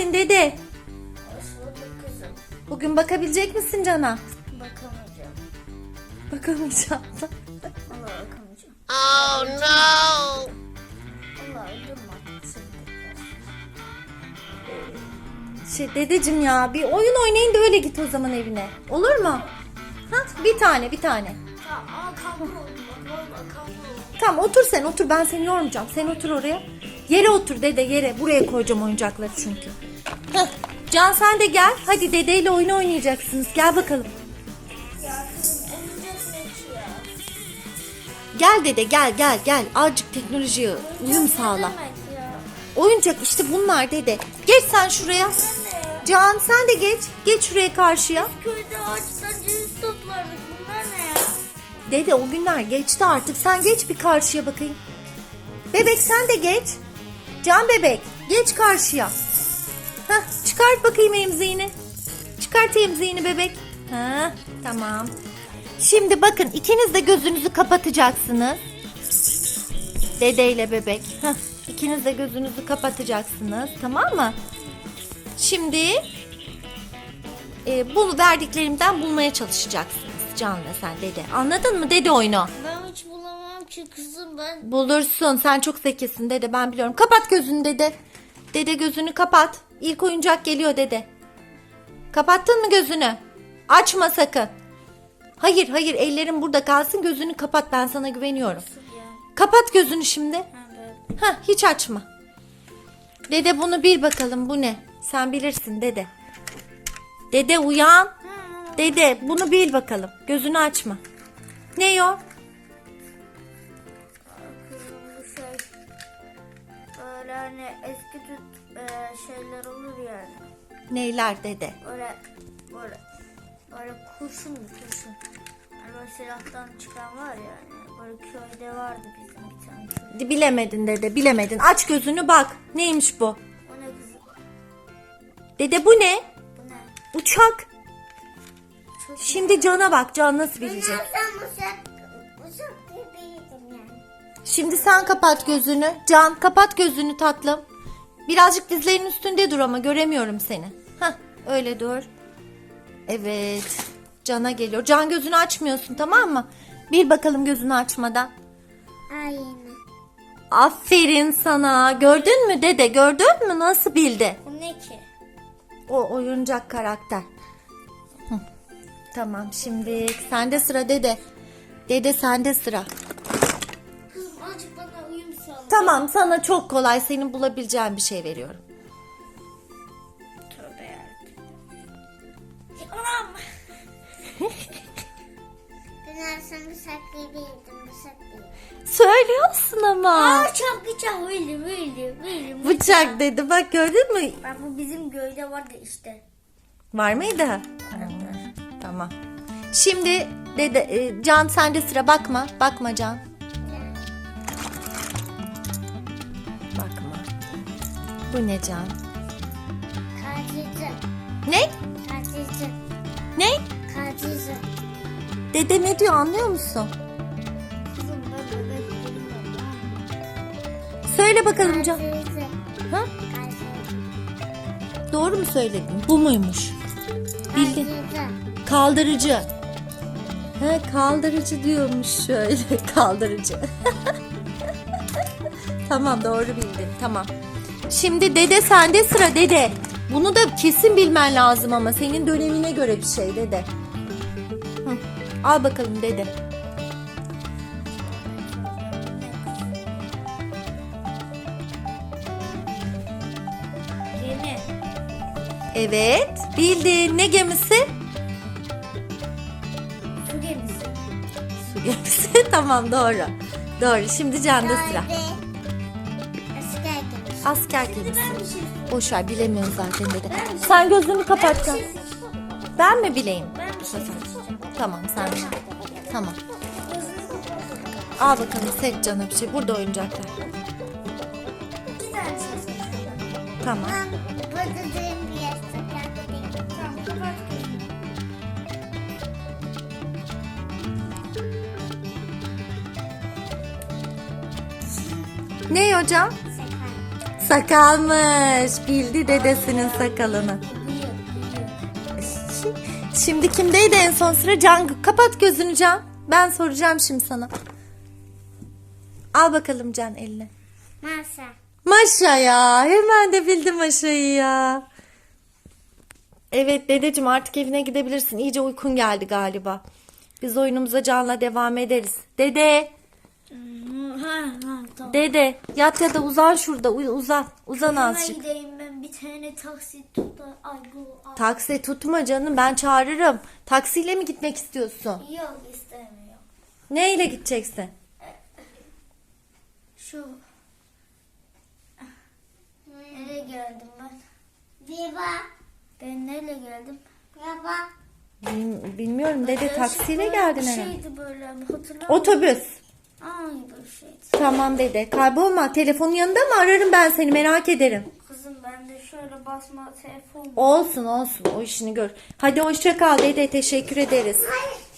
geldin dede. Hoş bulduk kızım. Bugün bakabilecek misin Can'a? Bakamayacağım. Bakamayacağım. Valla bakamayacağım. Oh no! Tekrar. Şey dedeciğim ya bir oyun oynayın da öyle git o zaman evine. Olur mu? Ha, bir tane bir tane. Tamam. Tamam otur sen otur ben seni yormayacağım. Sen otur oraya. Yere otur dede yere. Buraya koyacağım oyuncakları çünkü. Heh. Can sen de gel. Hadi dedeyle oyun oynayacaksınız. Gel bakalım. Ya kızım ya? Gel dede gel gel gel. Azıcık teknolojiye uyum sağla. Oyuncak işte bunlar dede. Geç sen şuraya. Can sen de geç. Geç şuraya karşıya. Köyde ağaçtan ceviz toplardık. Bunlar ne ya? Dede o günler geçti artık. Sen geç bir karşıya bakayım. Bebek sen de geç. Can bebek geç karşıya. Hah, çıkart bakayım emziğini. Çıkart emziğini bebek. Ha, tamam. Şimdi bakın ikiniz de gözünüzü kapatacaksınız. Dede ile bebek. Hah, ikiniz de gözünüzü kapatacaksınız. Tamam mı? Şimdi e, bunu verdiklerimden bulmaya çalışacaksınız. Can ve sen dede. Anladın mı dede oyunu? Ben hiç bulamam ki kızım ben. Bulursun. Sen çok zekisin dede ben biliyorum. Kapat gözünü dede. Dede gözünü kapat. İlk oyuncak geliyor dede. Kapattın mı gözünü? Açma sakın. Hayır hayır ellerin burada kalsın gözünü kapat ben sana güveniyorum. Kapat gözünü şimdi. Ha, hiç açma. Dede bunu bil bakalım bu ne? Sen bilirsin dede. Dede uyan. Dede bunu bil bakalım. Gözünü açma. Ne o? Böyle hani eski tüt e, şeyler olur yani. Neyler dede? Böyle böyle böyle kurşun kurşun. Hani böyle silahtan çıkan var ya hani böyle köyde vardı bizim bir tane köy. Bilemedin dede bilemedin. Aç gözünü bak. Neymiş bu? O ne kızım? Dede bu ne? Bu ne? Uçak. Çok Şimdi Can'a bak. Can nasıl bilecek? Sen uzak uzak bebeğim yani. Şimdi sen kapat gözünü. Can kapat gözünü tatlım. Birazcık dizlerin üstünde dur ama göremiyorum seni. Hah öyle dur. Evet. Can'a geliyor. Can gözünü açmıyorsun tamam mı? Bir bakalım gözünü açmadan. Aynen. Aferin sana. Gördün mü dede? Gördün mü nasıl bildi? Bu ne ki? O oyuncak karakter. Hı. Tamam şimdi sende sıra dede. Dede sende sıra. Tamam sana çok kolay senin bulabileceğin bir şey veriyorum. Tövbe yarabbim. Anam. Ben sana saklayabilirdim bu saklayayım. Söylüyorsun ama. Aa çapkıça böyle böyle böyle. Bıçak dedi bak gördün mü? Bak bu bizim köyde vardı işte. Var mıydı? Tamam. Şimdi dede e, Can sende sıra bakma. Bakma Can. Bu ne Can? Katilci. Ne? Katilci. Ne? Katilci. Dede ne diyor anlıyor musun? Söyle bakalım Can. Ha? Doğru mu söyledin? Bu muymuş? Bildin. Kaldırıcı. He kaldırıcı diyormuş şöyle kaldırıcı. tamam doğru bildin tamam. Şimdi dede sende sıra dede. Bunu da kesin bilmen lazım ama senin dönemine göre bir şey dede. Hı. Al bakalım dede. Gemi. Evet bildin. Ne gemisi? Su gemisi. Su gemisi. tamam doğru. Doğru. Şimdi Can'da sıra. Darbe. Asker gemisi. Boş ver bilemiyorum zaten dede. Sen gözünü kapatacaksın. Ben mi bileyim? Bir şey Tamam sen bil. Tamam. Al bakalım seç cana bir şey. Burada oyuncaklar. Tane şey Tamam. Ben burada durayım bir yer saklayayım. Tamam kapat gözünü. Ne hocam? Sakalmış. Bildi dedesinin sakalını. Şimdi kimdeydi en son sıra? Can kapat gözünü Can. Ben soracağım şimdi sana. Al bakalım Can eline. Masa. Maşa ya. Hemen de bildi Maşa'yı ya. Evet dedeciğim artık evine gidebilirsin. İyice uykun geldi galiba. Biz oyunumuza Can'la devam ederiz. Dede. Ha, ha, tamam. Dede. Yat ya da uzan şurada. uy- Uzan. Uzan Hemen azıcık. gideyim ben bir tane taksi tut da ay bu ay. Taksi tutma canım ben çağırırım. Taksiyle mi gitmek istiyorsun? Yok istemiyorum. Neyle gideceksin? Şu Nereye geldim ben? Viva. Ben nereye geldim? Baba. Bil- Bilmiyorum dede taksiyle geldin herhalde. Şeydi böyle hatırlamıyorum. Otobüs. Ay bir şeydi. Tamam dede. Kaybolma. Telefonun yanında mı? Ararım ben seni merak ederim. Kızım ben de şöyle basma telefon. Olsun olsun. O işini gör. Hadi hoşça kal dede. Teşekkür ederiz. Hayır